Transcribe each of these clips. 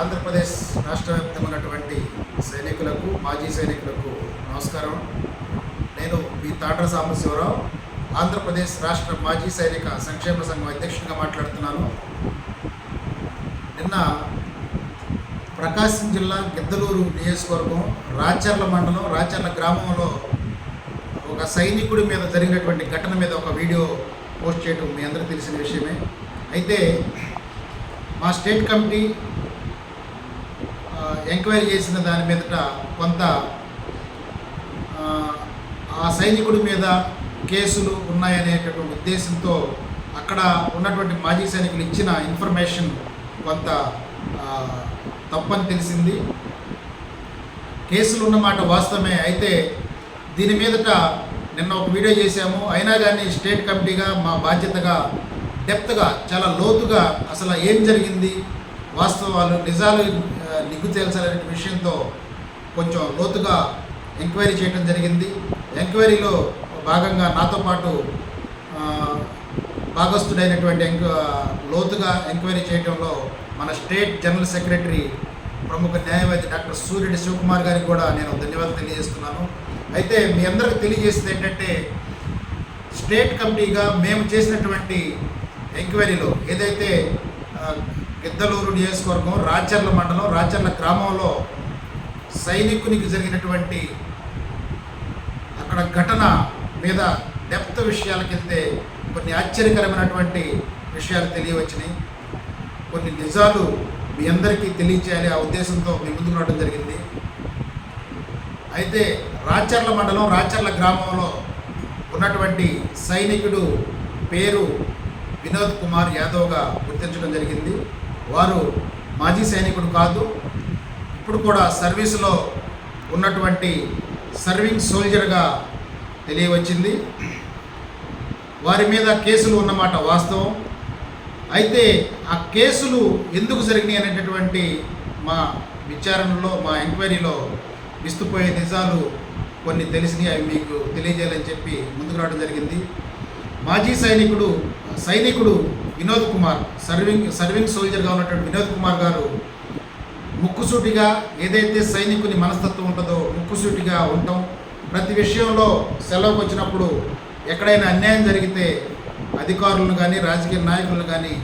ఆంధ్రప్రదేశ్ రాష్ట్ర వ్యాప్తమైనటువంటి సైనికులకు మాజీ సైనికులకు నమస్కారం. నేను మీ తాండ్ర సాంబశివరావు ఆంధ్రప్రదేశ్ రాష్ట్ర మాజీ సైనిక సంక్షేమ సంఘం అధ్యక్షుడిగా మాట్లాడుతున్నాను. నిన్న ప్రకాశం జిల్లా గిద్దలూరు నియోజకవర్గం రాచర్ల మండలం రాచర్ల గ్రామంలో ఒక సైనికుడి మీద జరిగినటువంటి ఘటన మీద ఒక వీడియో పోస్ట్ చేయడం మీ అందరికీ తెలిసిన విషయమే. అయితే మా స్టేట్ కమిటీ ఎంక్వైరీ చేసిన దాని మీదట కొంత ఆ, సైనికుడి మీద కేసులు ఉన్నాయనేటటువంటి ఉద్దేశంతో అక్కడ ఉన్నటువంటి మాజీ సైనికులు ఇచ్చిన ఇన్ఫర్మేషన్ కొంత తప్పని తెలిసింది. కేసులు ఉన్నమాట వాస్తవమే. అయితే దీని మీదట నిన్న ఒక వీడియో చేశాము. అయినా కానీ స్టేట్ కమిటీగా మా బాధ్యతగా డెప్త్గా చాలా లోతుగా అసలు ఏం జరిగింది? వాస్తవాలు నిజాలు నిగ్గు తేల్చాలనే విషయంతో కొంచెం లోతుగా ఎంక్వైరీ చేయడం జరిగింది. ఎంక్వైరీలో భాగంగా నాతో పాటు భాగస్థుడైనటువంటి ఎంక్ లోతుగా ఎంక్వైరీ చేయడంలో మన స్టేట్ జనరల్ సెక్రటరీ ప్రముఖ న్యాయవాది డాక్టర్ సూర్యుడి శివకుమార్ గారికి కూడా నేను ధన్యవాదాలు తెలియజేస్తున్నాను. అయితే మీ అందరికీ తెలియజేసింది ఏంటంటే స్టేట్ కమిటీగా మేము చేసినటువంటి ఎంక్వైరీలో ఏదైతే పెద్దలూరు నియోజకవర్గం రాచర్ల మండలం రాచర్ల గ్రామంలో సైనికునికి జరిగినటువంటి అక్కడ ఘటన మీద డెప్త్ విషయాలకెళ్తే కొన్ని ఆశ్చర్యకరమైనటువంటి విషయాలు తెలియవచ్చినాయి. కొన్ని నిజాలు మీ అందరికీ తెలియచేయాలి ఆ ఉద్దేశంతో మీ ముందుకు రావడం జరిగింది. అయితే రాచర్ల మండలం రాచర్ల గ్రామంలో ఉన్నటువంటి సైనికుడు పేరు వినోద్ కుమార్ యాదవ్గా గుర్తించడం జరిగింది. వారు మాజీ సైనికుడు కాదు ఇప్పుడు కూడా సర్వీసులో ఉన్నటువంటి సర్వింగ్ సోల్జర్గా తెలియవచ్చింది. వారి మీద కేసులు ఉన్నమాట వాస్తవం. అయితే ఆ కేసులు ఎందుకు జరిగినాయి అనేటటువంటి మా విచారణలో మా ఎంక్వైరీలో విస్తుపోయే నిజాలు కొన్ని తెలిసినాయి అవి మీకు తెలియజేయాలని చెప్పి ముందుకు రావడం జరిగింది. మాజీ సైనికుడు సైనికుడు వినోద్ కుమార్ సర్వింగ్ సర్వింగ్ సోల్జర్గా ఉన్నటువంటి వినోద్ కుమార్ గారు ముక్కుసూటిగా ఏదైతే సైనికుని మనస్తత్వం ఉంటుందో ముక్కుసూటిగా ఉండటం ప్రతి విషయంలో సెలవుకు వచ్చినప్పుడు ఎక్కడైనా అన్యాయం జరిగితే అధికారులను కానీ రాజకీయ నాయకులను కానీ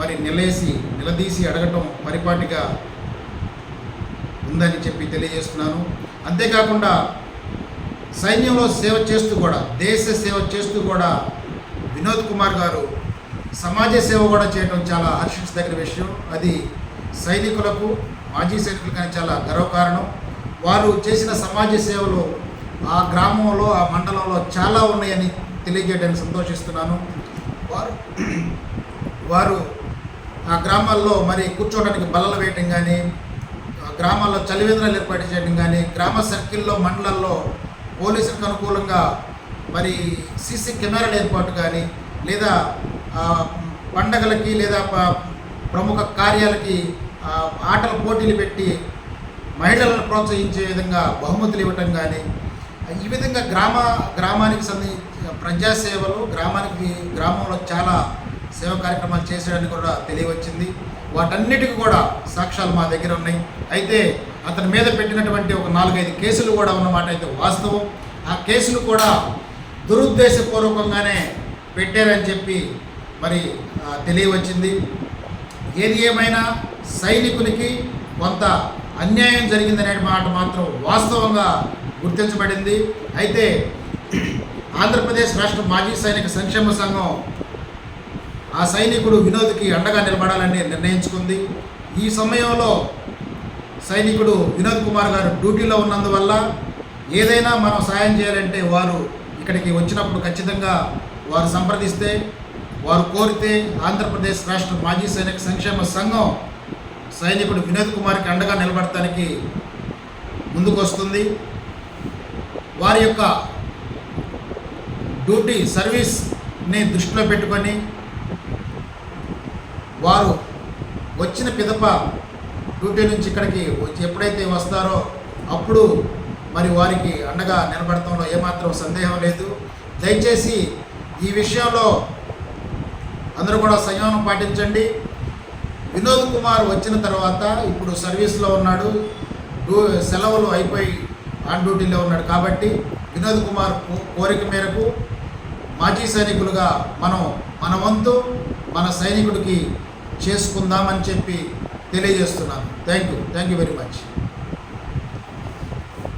మరి నిలేసి నిలదీసి అడగటం పరిపాటిగా ఉందని చెప్పి తెలియజేస్తున్నాను. అంతేకాకుండా సైన్యంలో సేవ చేస్తూ కూడా దేశ సేవ చేస్తూ కూడా వినోద్ కుమార్ గారు సమాజ సేవ కూడా చేయడం చాలా హర్షించదగిన విషయం. అది సైనికులకు మాజీ సైనికులకు కానీ చాలా గర్వకారణం. వారు చేసిన సమాజ సేవలు ఆ గ్రామంలో ఆ మండలంలో చాలా ఉన్నాయని తెలియజేయడానికి సంతోషిస్తున్నాను. వారు వారు ఆ గ్రామాల్లో మరి కూర్చోవడానికి బల్లలు వేయటం కానీ ఆ గ్రామాల్లో చలివేంద్రాలు ఏర్పాటు చేయడం కానీ గ్రామ సర్కిల్లో మండలాల్లో పోలీసులకు అనుకూలంగా మరి సీసీ కెమెరాల ఏర్పాటు కానీ లేదా పండగలకి లేదా ప్రముఖ కార్యాలకి ఆటల పోటీలు పెట్టి మహిళలను ప్రోత్సహించే విధంగా బహుమతులు ఇవ్వటం కానీ ఈ విధంగా గ్రామ గ్రామానికి సంబంధించి ప్రజాసేవలు గ్రామానికి గ్రామంలో చాలా సేవ కార్యక్రమాలు చేసేయడానికి కూడా తెలియవచ్చింది. వాటన్నిటికీ కూడా సాక్ష్యాలు మా దగ్గర ఉన్నాయి. అయితే అతని మీద పెట్టినటువంటి ఒక నాలుగైదు కేసులు కూడా ఉన్నమాట అయితే వాస్తవం. ఆ కేసులు కూడా దురుద్దేశపూర్వకంగానే పెట్టారని చెప్పి మరి తెలియవచ్చింది. ఏది ఏమైనా సైనికులకి కొంత అన్యాయం జరిగిందనే మాట మాత్రం వాస్తవంగా గుర్తించబడింది. అయితే ఆంధ్రప్రదేశ్ రాష్ట్ర మాజీ సైనిక సంక్షేమ సంఘం ఆ సైనికుడు వినోద్కి అండగా నిలబడాలని నిర్ణయించుకుంది. ఈ సమయంలో సైనికుడు వినోద్ కుమార్ గారు డ్యూటీలో ఉన్నందువల్ల ఏదైనా మనం సాయం చేయాలంటే వారు ఇక్కడికి వచ్చినప్పుడు ఖచ్చితంగా వారు సంప్రదిస్తే వారు కోరితే ఆంధ్రప్రదేశ్ రాష్ట్ర మాజీ సైనిక సంక్షేమ సంఘం సైనికుడు వినోద్ కుమార్కి అండగా నిలబడటానికి ముందుకు వస్తుంది వారి యొక్క డ్యూటీ సర్వీస్ని దృష్టిలో పెట్టుకొని వారు వచ్చిన పిదప డ్యూటీ నుంచి ఇక్కడికి వచ్చి ఎప్పుడైతే వస్తారో అప్పుడు మరి వారికి అండగా నిలబడటంలో ఏమాత్రం సందేహం లేదు. దయచేసి ఈ విషయంలో అందరూ కూడా సంయమనం పాటించండి. వినోద్ కుమార్ వచ్చిన తర్వాత ఇప్పుడు సర్వీస్లో ఉన్నాడు. సెలవులు అయిపోయి ఆన్ డ్యూటీలో ఉన్నాడు కాబట్టి వినోద్ కుమార్ కోరిక మేరకు మాజీ సైనికులుగా మనం మన వంతు మన సైనికుడికి చేసుకుందామని చెప్పి తెలియజేస్తున్నాను. Thank you thank you very much